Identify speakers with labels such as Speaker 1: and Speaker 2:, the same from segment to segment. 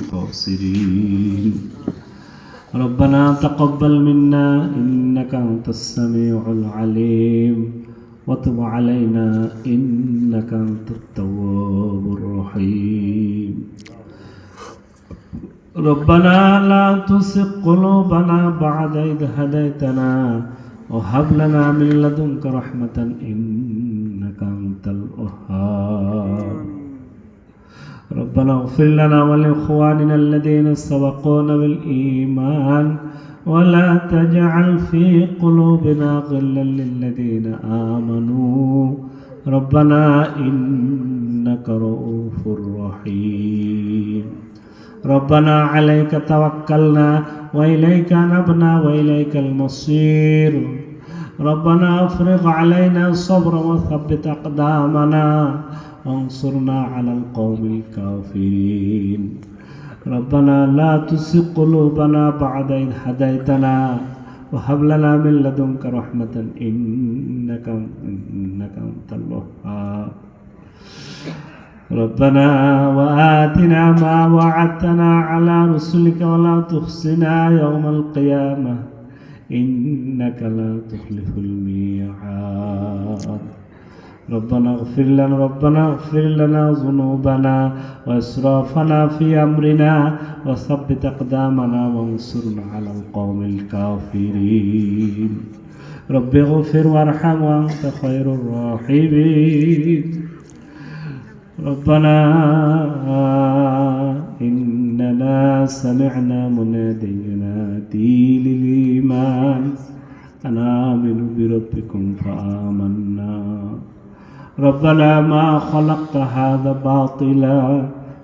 Speaker 1: الخاسرين. ربنا تقبل منا إنك أنت السميع العليم. وتب علينا إنك أنت التواب الرحيم. ربنا لا تزغ قلوبنا بعد إذ هديتنا. وهب لنا من لدنك رحمة إنك ربنا اغفر لنا ولإخواننا الذين سبقونا بالإيمان ولا تجعل في قلوبنا غلا للذين آمنوا. ربنا إنك رؤوف رحيم. ربنا عليك توكلنا وإليك نبنا وإليك المصير. ربنا افرغ علينا صبرا وثبت أقدامنا. وانصرنا على القوم الكافرين. ربنا لا تزغ قلوبنا بعد إذ هديتنا وهب لنا من لدنك رحمة إنك إنك أنت الوهاب. ربنا وآتنا ما وعدتنا على رسلك ولا تخزنا يوم القيامة إنك لا تخلف الميعاد. ربنا اغفر لنا ربنا اغفر لنا ذنوبنا وإسرافنا في أمرنا وثبت أقدامنا وانصرنا على القوم الكافرين. رب اغفر وارحم وأنت خير الراحمين. ربنا إننا سمعنا منادي ينادي للإيمان أن آمنوا بربكم فآمنا. ربنا ما خلقت هذا باطلا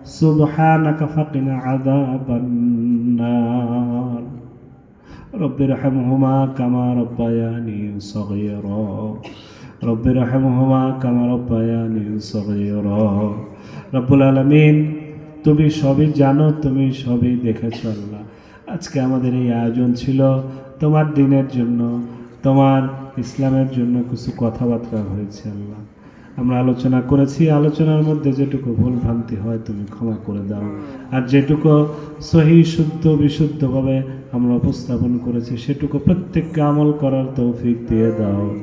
Speaker 1: سبحانك فقنا عذاب النار رب ارحمهما كما ربياني صغيرا رب ارحمهما كما ربياني صغيرا رب العالمين তুমি সবই জানো তুমি সবই দেখেছ আল্লাহ আজকে আমাদের এই আয়োজন ছিল তোমার দিনের জন্য তোমার ইসলামের জন্য কিছু কথাবার্তা হয়েছে আল্লাহ আমরা আলোচনা করেছি, আলোচনার মধ্যে যেটুকু ভুল ভ্রান্তি হয় তুমি ক্ষমা করে দাও। আর যেটুকু সহি, শুদ্ধ, বিশুদ্ধভাবে আমরা উপস্থাপন করেছি, সেটুকু প্রত্যেককে আমল করার তৌফিক দিয়ে দাও।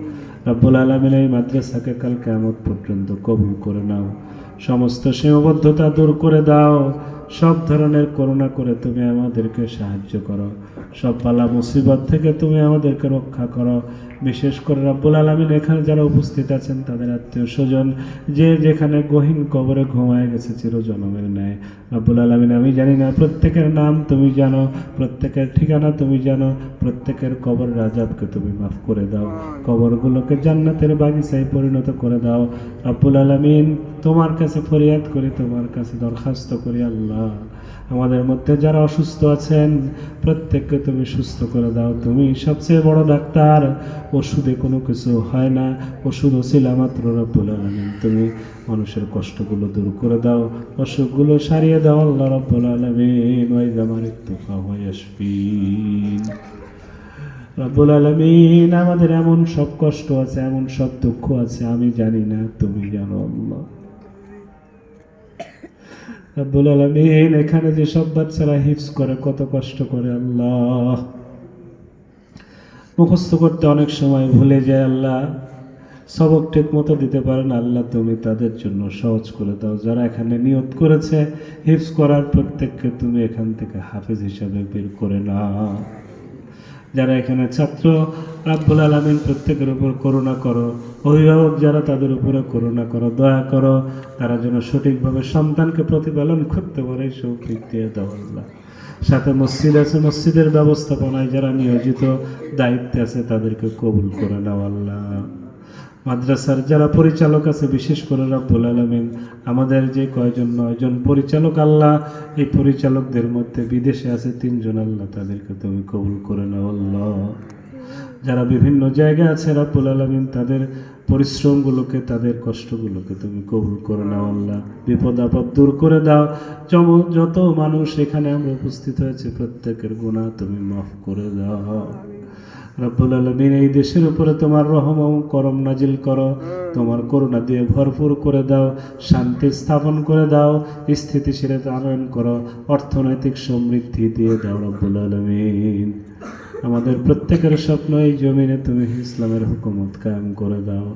Speaker 1: রব্বুল আলমিন এই মাদ্রাসাকে কাল কেমন পর্যন্ত কবুল করে নাও। সমস্ত সীমাবদ্ধতা দূর করে দাও। সব ধরনের করুণা করে তুমি আমাদেরকে সাহায্য করো। সব পালা মুসিবত থেকে তুমি আমাদেরকে রক্ষা করো। বিশেষ করে রাব্বুল আলমিন এখানে যারা উপস্থিত আছেন, তাদের আত্মীয় স্বজন, যে যেখানে গহীন কবরে ঘুমায় গেছে চিরজনমের ন্যায়। রাব্বুল আলমিন, আমি জানি না প্রত্যেকের নাম তুমি জানো, প্রত্যেকের ঠিকানা তুমি জানো, প্রত্যেকের কবর রাজাবকে তুমি মাফ করে দাও। কবরগুলোকে জান্নাতের বাগিচায় পরিণত করে দাও। রাব্বুল আলমিন, তোমার কাছে ফরিয়াদ করি, তোমার কাছে দরখাস্ত করি, আল্লাহ। আমাদের মধ্যে যারা অসুস্থ আছেন, প্রত্যেককে তুমি সুস্থ করে দাও। তুমি সবচেয়ে বড় ডাক্তার। ওষুধে কোনো কিছু হয় না। ওষুধ ওসিলা মাত্র রব্বুল তুমি মানুষের কষ্টগুলো দূর করে দাও। অসুখগুলো সারিয়ে দাও আল্লাহ রব্বুল আলমিন। ওই হয়ে আসবিন রব্বুল আলমিন, আমাদের এমন সব কষ্ট আছে, এমন সব দুঃখ আছে, আমি জানি না, তুমি জানো আল্লাহ। রব্বুল আলমিন, এখানে যে সব বাচ্চারা হিফস করে, কত কষ্ট করে, আল্লাহ। মুখস্থ করতে অনেক সময় ভুলে যায় আল্লাহ। সবক ঠিক মতো দিতে পারেন আল্লাহ তুমি তাদের জন্য সহজ করে দাও। যারা এখানে নিয়ত করেছে হিফস করার প্রত্যেককে তুমি এখান থেকে হাফেজ হিসাবে বের করে নাও। যারা এখানে ছাত্র, রাব্বুল আলমিন প্রত্যেকের উপর করুণা করো। অভিভাবক যারা তাদের উপরে করুণা করো, দয়া করো, তারা যেন সঠিকভাবে সন্তানকে প্রতিপালন করতে পারে সৌখিক দিয়ে দেওয়াল্লাহ সাথে মসজিদ আছে, মসজিদের ব্যবস্থাপনায় যারা নিয়োজিত, দায়িত্বে আছে, তাদেরকে কবুল করে নাও আল্লাহ। মাদ্রাসার যারা পরিচালক আছে, বিশেষ করে রাব্বুল আলমিন, আমাদের যে কয়জন, নয়জন পরিচালক, আল্লাহ এই পরিচালকদের মধ্যে বিদেশে আছে তিনজন, আল্লাহ তাদেরকে তুমি কবুল করে নাও, আল্লাহ। যারা বিভিন্ন জায়গায় আছে রাব্বুল আলমিন, তাদের পরিশ্রমগুলোকে, তাদের কষ্টগুলোকে তুমি কবুল করে নাও, আল্লাহ। বিপদ আপদ দূর করে দাও। যম, যত মানুষ এখানে আমরা উপস্থিত হয়েছে, প্রত্যেকের গুণা তুমি মাফ করে দাও। রব্বুল আলমিন, এই দেশের উপরে তোমার রহম করম নাজিল করো। তোমার করুণা দিয়ে ভরপুর করে দাও, শান্তি স্থাপন করে দাও, স্থিতিশীলতা আনয়ন করো, অর্থনৈতিক সমৃদ্ধি দিয়ে দাও রব্বুল আলমিন। আমাদের প্রত্যেকের স্বপ্ন এই জমিনে তুমি ইসলামের হুকুমত কায়েম করে দাও।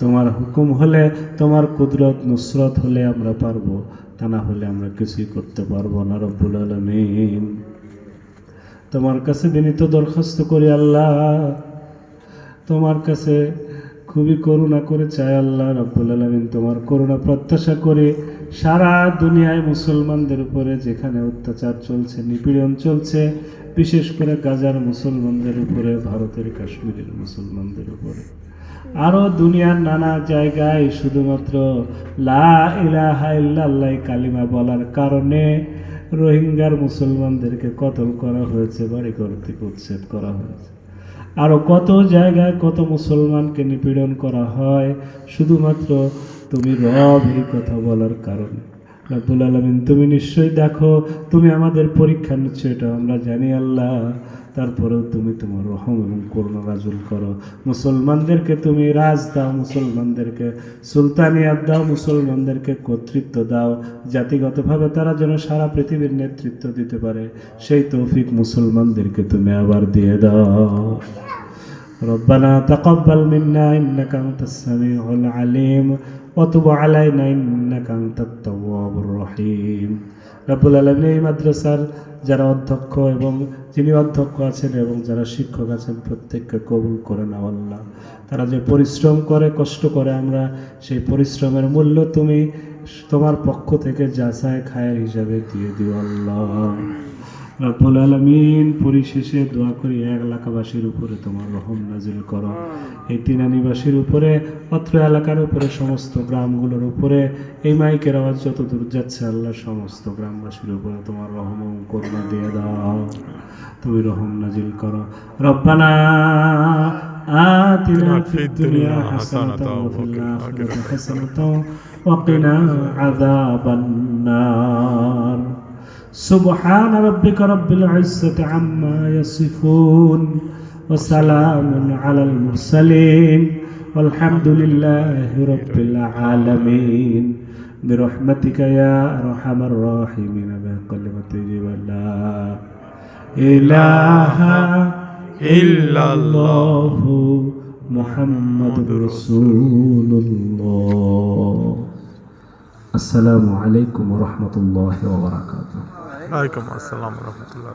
Speaker 1: তোমার হুকুম হলে, তোমার কুদরত নুসরত হলে আমরা পারব, তা না হলে আমরা কিছুই করতে পারব না রব্বুল আলমিন। তোমার কাছে বিনীত দরখাস্ত করি আল্লাহ। তোমার কাছে খুবই করুণা করে চাই আল্লাহ, রব্বুল আলমিন তোমার করুণা প্রত্যাশা করে সারা দুনিয়ায় মুসলমানদের উপরে যেখানে অত্যাচার চলছে, নিপীড়ন চলছে, বিশেষ করে গাজার মুসলমানদের উপরে, ভারতের কাশ্মীরের মুসলমানদের উপরে। আরও দুনিয়ার নানা জায়গায় শুধুমাত্র লা ইলাহা ইল্লাল্লাহ কালিমা বলার কারণে রোহিঙ্গার মুসলমানদেরকে কতল করা হয়েছে, বাড়ি ঘর থেকে উচ্ছেদ করা হয়েছে। আরও কত জায়গায় কত মুসলমানকে নিপীড়ন করা হয়, শুধুমাত্র তুমি রব এই কথা বলার কারণে। রব্বুল আলমিন তুমি নিশ্চয়ই দেখো তুমি আমাদের পরীক্ষা নিচ্ছ এটা আমরা জানি আল্লাহ তারপরেও তুমি তোমার রহম এবং করুণা রাজুল করো মুসলমানদেরকে তুমি রাজ দাও মুসলমানদেরকে সুলতানিয়াত দাও মুসলমানদেরকে কর্তৃত্ব দাও জাতিগতভাবে তারা যেন সারা পৃথিবীর নেতৃত্ব দিতে পারে সেই তৌফিক মুসলমানদেরকে তুমি আবার দিয়ে দাও ربنا تقبل منا إنك أنت السميع العليم অতুব আলাই ইন্নাকা আনতাত তাওয়াবুর রহিম এই মাদ্রাসার যারা অধ্যক্ষ এবং যিনি অধ্যক্ষ আছেন এবং যারা শিক্ষক আছেন প্রত্যেককে কবুল করে নাও তারা যে পরিশ্রম করে, কষ্ট করে, আমরা সেই পরিশ্রমের মূল্য তুমি তোমার পক্ষ থেকে যাচাই খায়ের হিসাবে দিয়ে দিও আল্লাহ। রব্বুল আলমিন পরিশেষে দোয়া করি এক এলাকাবাসীর উপরে তোমার রহম নাজিল করো এই তিনানিবাসীর উপরে অত্র এলাকার উপরে সমস্ত গ্রামগুলোর উপরে এই মাইকের আওয়াজ যত দূর যাচ্ছে আল্লাহ সমস্ত গ্রামবাসীর উপরে তোমার রহম ও করুণা দিয়ে দাও তুমি রহম নাজিল করো রব্বানা آتنا في الدنيا حسنة وفي الآخرة حسنة وقنا عذاب النار سبحان ربك رب العزة عما يصفون وسلام على المرسلين والحمد لله رب العالمين برحمتك يا أرحم الراحمين بكلمة لا إله إلا الله محمد رسول الله السلام عليكم ورحمة الله وبركاته
Speaker 2: ওয়ালাইকুম আসসালাম রহমতুল্লাহ।